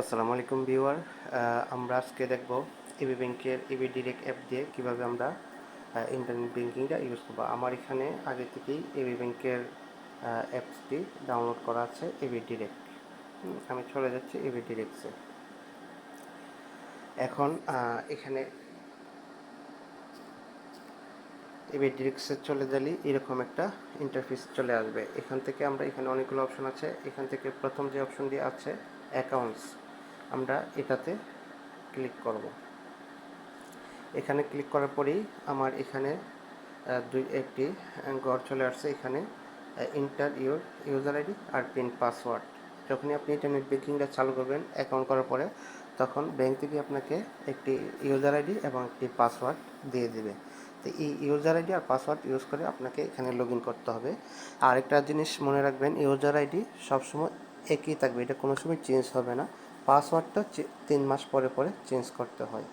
আসসালামু আলাইকুম ভিউয়ার। আমরা আজকে দেখব ইবি ব্যাংকের ইবি ডিরেক্ট অ্যাপ দিয়ে কীভাবে আমরা ইন্টারনেট ব্যাংকিংটা ইউজ করব। আমার এখানে আগে থেকেই ইবি ব্যাংকের অ্যাপসটি ডাউনলোড করা আছে ইবি ডিরেক্ট আমি চলে যাচ্ছি ইবি ডিরেক্টসে এখন এখানে এবার ডিরেক্টসে চলে গেলে এরকম একটা ইন্টারফেস চলে আসবে। এখান থেকে আমরা এখানে অনেকগুলো অপশন আছে। এখান থেকে প্রথম যে অপশনটি আছে অ্যাকাউন্টস আমরা এটাতে ক্লিক করব। এখানে ক্লিক করার পরেই আমার এখানে দুই, একটি ঘর চলে আসছে। এখানে ইন্টার ইউর ইউজার আইডি আর পিন পাসওয়ার্ড যখনই আপনি ইন্টারনেট ব্যাঙ্কিংটা চালু করবেন অ্যাকাউন্ট করার পরে, তখন ব্যাংক থেকে আপনাকে একটি ইউজার আইডি এবং একটি পাসওয়ার্ড দিয়ে দেবে। তো এই ইউজার আইডি আর পাসওয়ার্ড ইউজ করে আপনাকে এখানে লগ করতে হবে। আর একটা জিনিস মনে রাখবেন ইউজার আইডি সবসময় একই থাকবে। এটা কোনো সময় চেঞ্জ হবে না। পাসওয়ার্ডটা তিন মাস পরে পরে চেঞ্জ করতে হয়।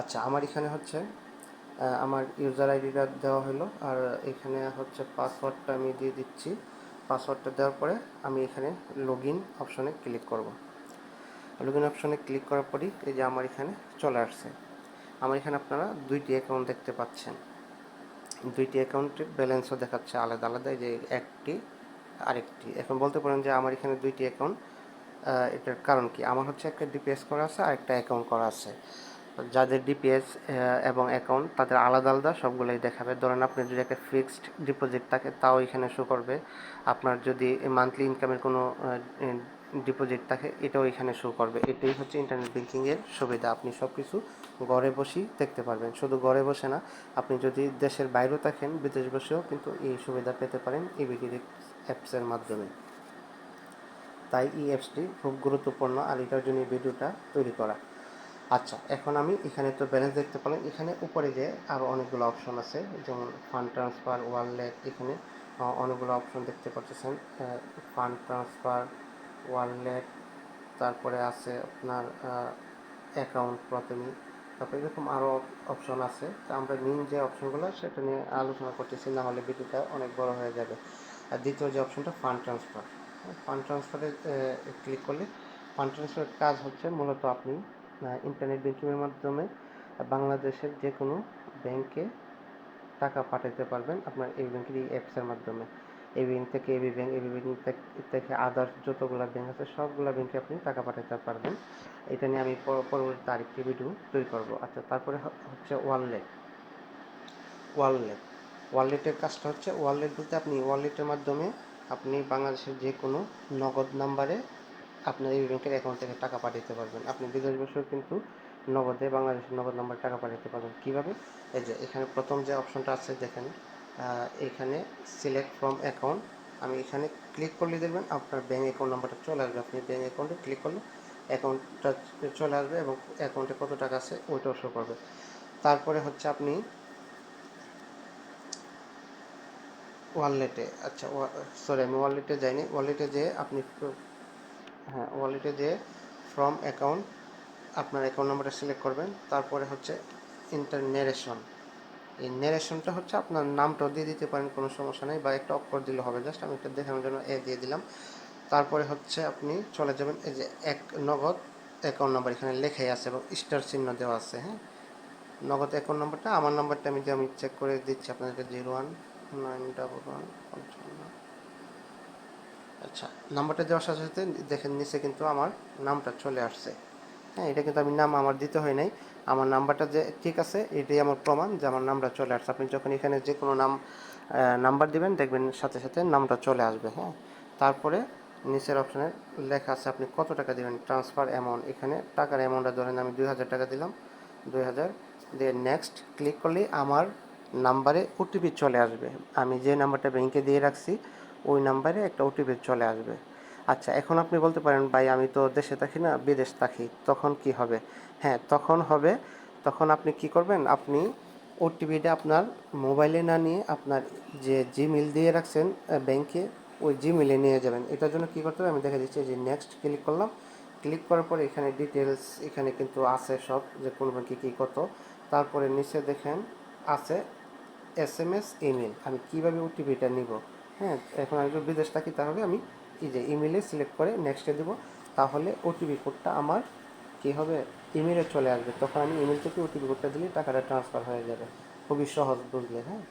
আচ্ছা আমার এখানে হচ্ছে আমার ইউজার আইডিটা দেওয়া হলো, আর এখানে হচ্ছে পাসওয়ার্ডটা আমি দিয়ে দিচ্ছি। পাসওয়ার্ডটা দেওয়ার পরে আমি এখানে লগ ইন অপশনে ক্লিক করব। লগ ইন অপশনে ক্লিক করার পরেই এই যে আমার এখানে চলে আসছে। আমার এখানে আপনারা দুইটি অ্যাকাউন্ট দেখতে পাচ্ছেন। দুইটি অ্যাকাউন্টের ব্যালেন্সও দেখাচ্ছে আলাদা আলাদা যে একটি, আরেকটি। এখন বলতে পারেন যে আমার এখানে দুইটি অ্যাকাউন্ট এটার কারণ কি? আমার হচ্ছে একটা ডিপিএস করা আছে আর একটা অ্যাকাউন্ট করা আছে। যাদের ডিপিএস এবং অ্যাকাউন্ট তাদের আলাদা আলাদা সবগুলোই দেখাবে। ধরেন আপনি যদি একটা ফিক্সড ডিপোজিট থাকে, তাও এখানে শো করবে। আপনার যদি মান্থলি ইনকামের কোনো ডিপোজিট থাকে, এটাও এখানে শো করবে। এটাই হচ্ছে ইন্টারনেট ব্যাংকিংয়ের সুবিধা। আপনি সব কিছু ঘরে বসেই দেখতে পারবেন। শুধু ঘরে বসে না, আপনি যদি দেশের বাইরেও থাকেন, বিদেশ বসেও কিন্তু এই সুবিধা পেতে পারেন ইবিডি অ্যাপসের মাধ্যমে। তাই এই অ্যাপসটি খুব গুরুত্বপূর্ণ আর এটার জন্য ভিডিওটা তৈরি করা। আচ্ছা এখন আমি এখানে তো ব্যালেন্স দেখতে পেলাম। এখানে উপরে যে আরও অনেকগুলো অপশন আছে, যেমন ফান্ড ট্রান্সফার ওয়ালেট এখানে অনেকগুলো অপশন দেখতে পাচ্ছেন। ফান্ড ট্রান্সফার ওয়ালেট তারপরে আছে আপনার অ্যাকাউন্ট প্রথমে। তারপরে এরকম আরও অপশন আছে। তা আমরা মেন যে অপশনগুলো সেটা নিয়ে আলোচনা করতেছি না হলে ভিডিওটা অনেক বড় হয়ে যাবে। আর দ্বিতীয় যে অপশনটা ফান্ড ট্রান্সফার ফান্ড ট্রান্সফারে ক্লিক করলে ফান্ড ট্রান্সফারের কাজ হচ্ছে মূলত আপনি ইন্টারনেট ব্যাংকিংয়ের মাধ্যমে বাংলাদেশের যে কোনো ব্যাংকে টাকা পাঠাতে পারবেন আপনার এই ব্যাংকের এই অ্যাপসের মাধ্যমে। এই ব্যাংক থেকে এবি ব্যাংক এবি ব্যাংক থেকে আদার্স যতগুলো ব্যাংক আছে, সবগুলো ব্যাংকে আপনি টাকা পাঠাতে পারবেন। এটা নিয়ে আমি পর- পরবর্তী আরেকটি ভিডিও তৈরি করব। আচ্ছা তারপরে হচ্ছে ওয়ালেট ওয়ালেট ওয়ালেটের কাজটা হচ্ছে ওয়ালেট বলতে আপনি ওয়ালেটের মাধ্যমে আপনি বাংলাদেশের যে কোনো নগদ নাম্বারে আপনার এই ব্যাংকের অ্যাকাউন্ট থেকে টাকা পাঠাতে পারবেন। আপনি বিদেশ বসেও কিন্তু নগদে বাংলাদেশের নগদ নাম্বারে টাকা পাঠাতে পারবেন। কীভাবে? এই যে এখানে প্রথম যে অপশনটা আছে দেখেন এখানে সিলেক্ট ফ্রম অ্যাকাউন্ট আমি এখানে ক্লিক করলে দেখবেন আপনার ব্যাঙ্ক অ্যাকাউন্ট নাম্বারটা চলে আসবে। আপনি ব্যাঙ্ক অ্যাকাউন্টে ক্লিক করলে অ্যাকাউন্টটা চলে আসবে এবং অ্যাকাউন্টে কত টাকা আছে ওইটাও শো করবে। তারপরে হচ্ছে আপনি ওয়ালেটে আচ্ছা সরি আমি ওয়ালেটে যাইনি। ওয়ালেটে যে আপনি হ্যাঁ ওয়ালেটে যে ফ্রম অ্যাকাউন্ট আপনার অ্যাকাউন্ট নাম্বারটা সিলেক্ট করবেন। তারপরে হচ্ছে ইন্টার নেরেশন এই নেরেশনটা হচ্ছে আপনার নামটাও দিয়ে দিতে পারেন, কোনো সমস্যা নেই, বা একটা অক্ষর দিলে হবে। জাস্ট আমি একটা দেখানোর জন্য এ দিয়ে দিলাম। তারপরে হচ্ছে আপনি চলে যাবেন, এই যে এক নগদ অ্যাকাউন্ট নাম্বার এখানে লেখাই আছে এবং স্টার চিহ্ন দেওয়া আছে হ্যাঁ? নগদ অ্যাকাউন্ট নাম্বারটা আমার নাম্বারটা আমি যে আমি চেক করে দিচ্ছি, আপনাদেরকে zero one nine double one আচ্ছা নাম্বারটা দেওয়ার সাথে সাথে দেখেন নিচে কিন্তু আমার নামটা চলে আসছে। হ্যাঁ এটা কিন্তু আমি নাম আমার দিতে হয় নাই। আমার নাম্বারটা যে ঠিক আছে, এটাই আমার প্রমাণ যে আমার নামটা চলে আসছে। আপনি যখন এখানে যে কোনো নাম নাম্বার দিবেন, দেখবেন সাথে সাথে নামটা চলে আসবে হ্যাঁ। তারপরে নিচের অপশানে লেখা আছে, আপনি কত টাকা দিবেন? ট্রান্সফার অ্যামাউন্ট এখানে টাকার অ্যামাউন্টটা ধরেন আমি দুই হাজার টাকা দিলাম, দুই হাজার। দিয়ে নেক্সট ক্লিক করলেই আমার নাম্বারে ওটিপি চলে আসবে। আমি যে নাম্বারটা ব্যাংকে দিয়ে রাখছি, ওই নাম্বারে একটা ওটিপি চলে আসবে। আচ্ছা এখন আপনি বলতে পারেন, ভাই, আমি তো দেশে থাকি না, বিদেশ থাকি, তখন কি হবে? হ্যাঁ তখন হবে। তখন আপনি কি করবেন? আপনি ওটিপিটা আপনার মোবাইলে না নিয়ে আপনার যে জিমেল দিয়ে রাখছেন ব্যাংকে ওই জিমেলে নিয়ে যাবেন। এটার জন্য কি করতে হবে? আমি দেখা দিচ্ছি যে নেক্সট ক্লিক করলাম। ক্লিক করার পরে এখানে ডিটেলস এখানে কিন্তু আছে সব, যে কোন ব্যাংকে কী কত। তারপরে নিচে দেখেন, আছে এস এম এস ইমেল আমি কীভাবে ওটিপিটা নিব? হ্যাঁ এখন আমি যদি বিদেশ থাকি, তাহলে আমি এই যে ইমেলে সিলেক্ট করে নেক্সটে দিব। তাহলে ওটিপি কোডটা আমার কী হবে? ইমেলে চলে আসবে। তখন আমি ইমেল থেকে ওটিপি কোডটা দিলে টাকাটা ট্রান্সফার হয়ে যাবে। খুবই সহজ বুঝলে হ্যাঁ?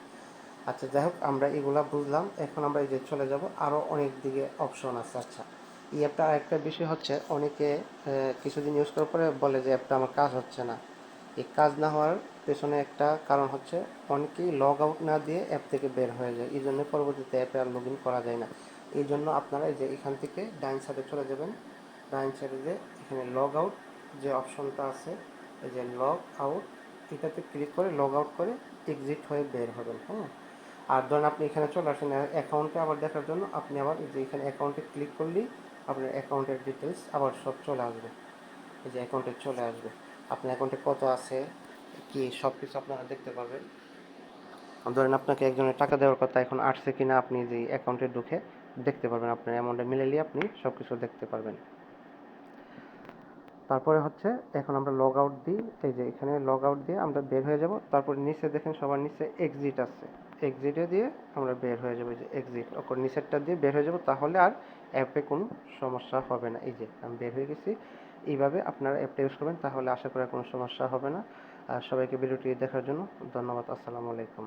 আচ্ছা যাই হোক, আমরা এগুলা বুঝলাম। এখন আমরা এই যে চলে যাব। আরও অনেক দিকে অপশন আছে। আচ্ছা এই অ্যাপটা আরেকটা বিষয় হচ্ছে, অনেকে কিছুদিন ইউজ করার পরে বলে যে অ্যাপটা আমার কাজ হচ্ছে না। এই কাজ না হওয়ার পেছনে একটা কারণ হচ্ছে অনেকেই লগ আউট না দিয়ে অ্যাপ থেকে বের হয়ে যায়। এই জন্য পরবর্তীতে অ্যাপে আর লগ ইন করা যায় না। এই জন্য আপনারা যে এখান থেকে ডাইন সাইডে চলে যাবেন। ডাইন সাইডে যে এখানে লগ আউট যে অপশনটা আছে, এই যে লগ আউট এটাতে ক্লিক করে লগ আউট করে এক্সিট হয়ে বের হবেন হ্যাঁ? আর ধরুন আপনি এখানে চলে আসেন অ্যাকাউন্টে আবার দেখার জন্য আপনি আবার যে এখানে অ্যাকাউন্টে ক্লিক করলেই আপনার অ্যাকাউন্টের ডিটেলস আবার সব চলে আসবে। এই যে অ্যাকাউন্টে চলে আসবে। আপনার অ্যাকাউন্টে কত আছে? কি সব কিছু আপনারা দেখতে পাবেন। ধরেন আপনাকে একজনের টাকা দেওয়ার কথা এখন আসছে কিনা আপনি যে অ্যাকাউন্টে ঢুকে দেখতে পারবেন, আপনার অ্যামাউন্টে মিলাইলে আপনি সব কিছু দেখতে পারবেন। তারপরে হচ্ছে এখন আমরা লগ আউট দিই, এই যে এখানে লগ আউট দিয়ে আমরা বের হয়ে যাব। তারপর নিচে দেখেন সবার নিচে এক্সিট আছে। এক্সিটে দিয়ে আমরা বের হয়ে যাব, এই যে এক্সিট ওপর নিচেরটা দিয়ে বের হয়ে যাব, তাহলে আর অ্যাপে কোনো সমস্যা হবে না। এই যে, আমি বের হয়ে গেছি। এইভাবে আপনারা অ্যাপটা ইউজ করবেন, তাহলে আশা করি কোনো সমস্যা হবে না। আর সবাইকে ভিডিওটি দেখার জন্য ধন্যবাদ আসসালামু আলাইকুম।